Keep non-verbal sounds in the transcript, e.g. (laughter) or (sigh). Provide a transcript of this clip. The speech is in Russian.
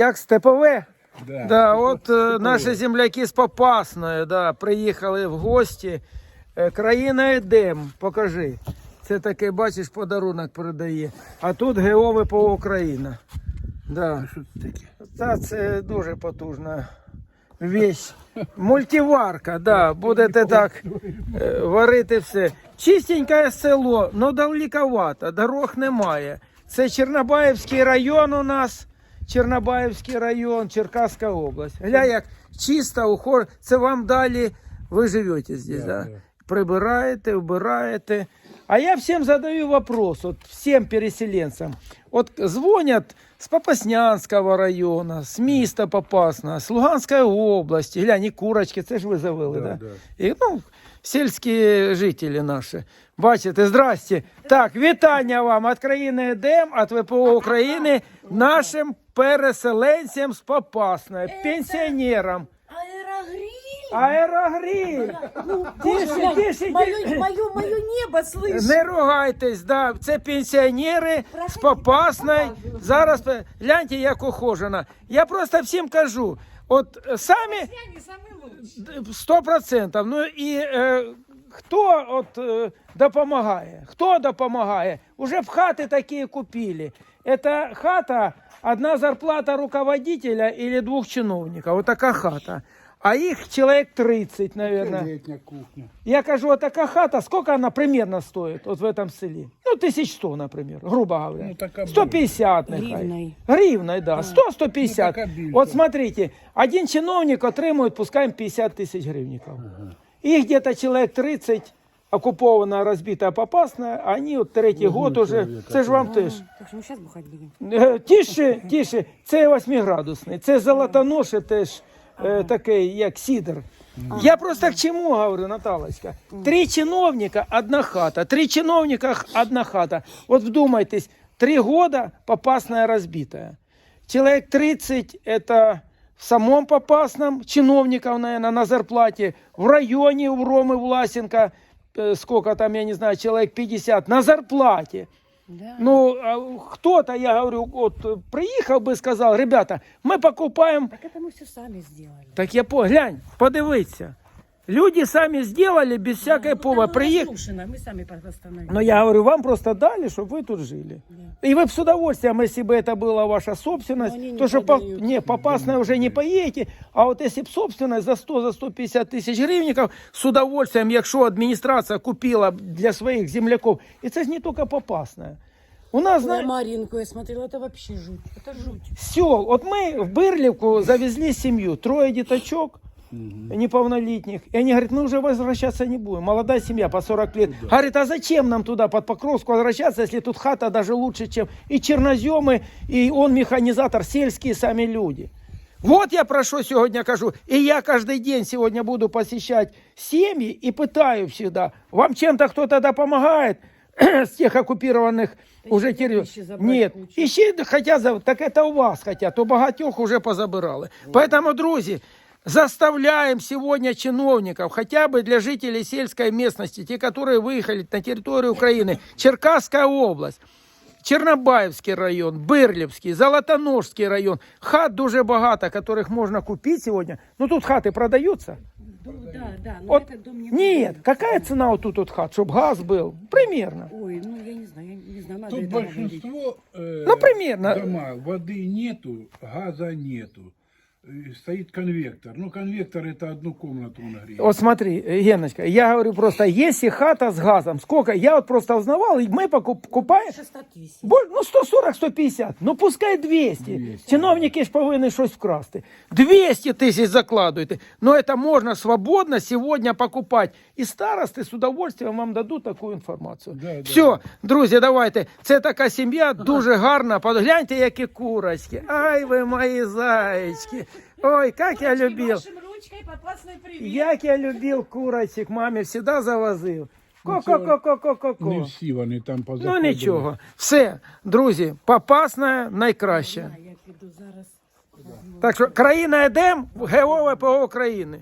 Як степове? Да. Да, от е, наші земляки з Попасної да, приїхали в гості. Е, Країна Едем, покажи. Це такий, бачиш, подарунок передає. А тут ГО ВПО Україна. Да. Що це таке? Та це дуже потужна вещь. Мультиварка, да, будете так е, варити все. Чистеньке село, но далековато, дорог немає. Це Чорнобаївський район у нас. Чорнобаївський район, Черкаська область. Гля, як чисто, ухор. Це вам далі, ви живете здесь, да? Да, да. Прибираєте, убираєте. А я всем задаю вопрос, вот всем переселенцам. Вот звонят с Попаснянского района, с міста Попасна, с Луганской области. Глянь, і курочки, це ж ви завели, да? Да, І, ну, сільські жителі наші. Бачите, здрасте. Так, вітання вам від країни Едем, від ВПО України, нашим переселенцям з Попасної, пенсіонерам. Аэрогриль. Аерогриль. Ну, Тише, Боже, тише, мое, тише. мое, мое небо, слышь. Не ругайтесь, да, це пенсіонери з Проходіть, Попасної. покажу. Зараз пе- гляньте, як ухожена. Я просто всім кажу, от е, самі Они самые лучшие. сто процентів. Ну і е, хто от е, допомагає? Хто допомагає? Уже в хати такі купили. Это хата, одна зарплата руководителя или двух чиновников. Вот такая хата. А их человек 30, наверное. Літня кухня. Я кажу, вот такая хата, сколько она примерно стоит вот в этом селе? Ну, тысяч сто, например, грубо говоря. Ну, така 150, нехай. Гривной. Гривной, да. 100-150. Ну, така більша. вот смотрите, один чиновник отримує, пускай 50 тысяч гривников. Их где-то человек 30, оккупованная, разбитая, попасная, они вот третий год уже, чоловіка, це ж вам теж. Так что мы сейчас бухать будем. Е, Тише, тише, це восьмиградусний, це золотоноше теж е, такий, як сідр. Я просто к чему говорю, Наталочка? Три чиновника, одна хата. Три чиновника, одна хата. Вот вдумайтесь, три года попасная разбитая. Человек 30 это в самом Попасном, чиновников, наверное, на зарплате, в районе у Ромы Власенко, э, сколько там, я не знаю, человек 50, на зарплате. Да. Ну, а кто-то, я говорю, вот э, приїхав би сказав, ребята, ми покупаємо. Так это мы все сами сделали. Так я по, глянь, подивіться. Люди самі зробили без всякої Ну, помощи. там Приїх... разрушено, мы сами постановили. Но я говорю, вам просто дали, чтобы вы тут жили. И вы бы с удовольствием, если бы это была ваша собственность, Но они не то что по, продают. не, попасная уже не поедете, а вот если бы собственность за 100, за 150 тысяч гривников, с удовольствием, якщо адміністрація купила б для своїх земляків, і це ж не тільки попасная. У нас, Ой, знаете, Маринку я смотрела, это вообще жуть. Это жуть. Все, от ми в Бирлівку завезли сім'ю, троє діточок неповнолетних. И они говорят, мы уже возвращаться не будем. Молодая семья по 40 лет. Говорит, а зачем нам туда под Покровск возвращаться, если тут хата даже лучше, чем и черноземы, и он механизатор, сельские сами люди. Вот я про що сьогодні кажу. І я каждый день сегодня буду посещать семьи и пытаю всегда. Вам чем-то кто-то допомагает (clears throat) с тех оккупированных уже еще территорий? вещи забрать Нет. кучу. І ще хотят, за- так это у вас хотят, у багатьох уже позабирали. Поэтому, друзі, заставляем сегодня чиновников, хотя бы для жителей сельской местности, те, которые выехали на территорию Украины, Черкасская область, Чернобаївський район, Бирлівський, Золотоножський район. Хат дуже багато, которых можно купить сегодня. Ну тут хаты продаются. Да, да, но Вот, этот дом не нет, продают. какая цена вот тут вот хат, чтобы газ был? Примерно. Ой, ну я не знаю, я не знаю, надо Тут это большинство э, Ну, примерно. дома воды нету, газа нету. Э, Стоит конвектор. Ну, конвектор это одну комнату нагреет. Вот смотри, э, Геночка, я говорю просто, если хата с газом, сколько? Я вот просто узнавал, и мы покупаем, 600 тысяч. ну 140-150, ну пускай 200. 200, Чиновники ж повинні щось вкрасти. 200 тисяч закладуйте. Но это можно свободно сегодня покупать. И старости с удовольствием вам дадут таку інформацію. Да, да. Друзі, давайте. Це така сім'я, дуже гарна. Погляньте, які курочки. Ай, ви мої зайчики. Ой, как я любив. Як я любив курочек, мамі завжди завозив. Ну, це Не Ко-ко-ко-ко-ко-ко. всі вони там Ну нічого. Все, друзі, попасна найкраще. Я піду зараз. Так що країна Едем, ГО ВПО України.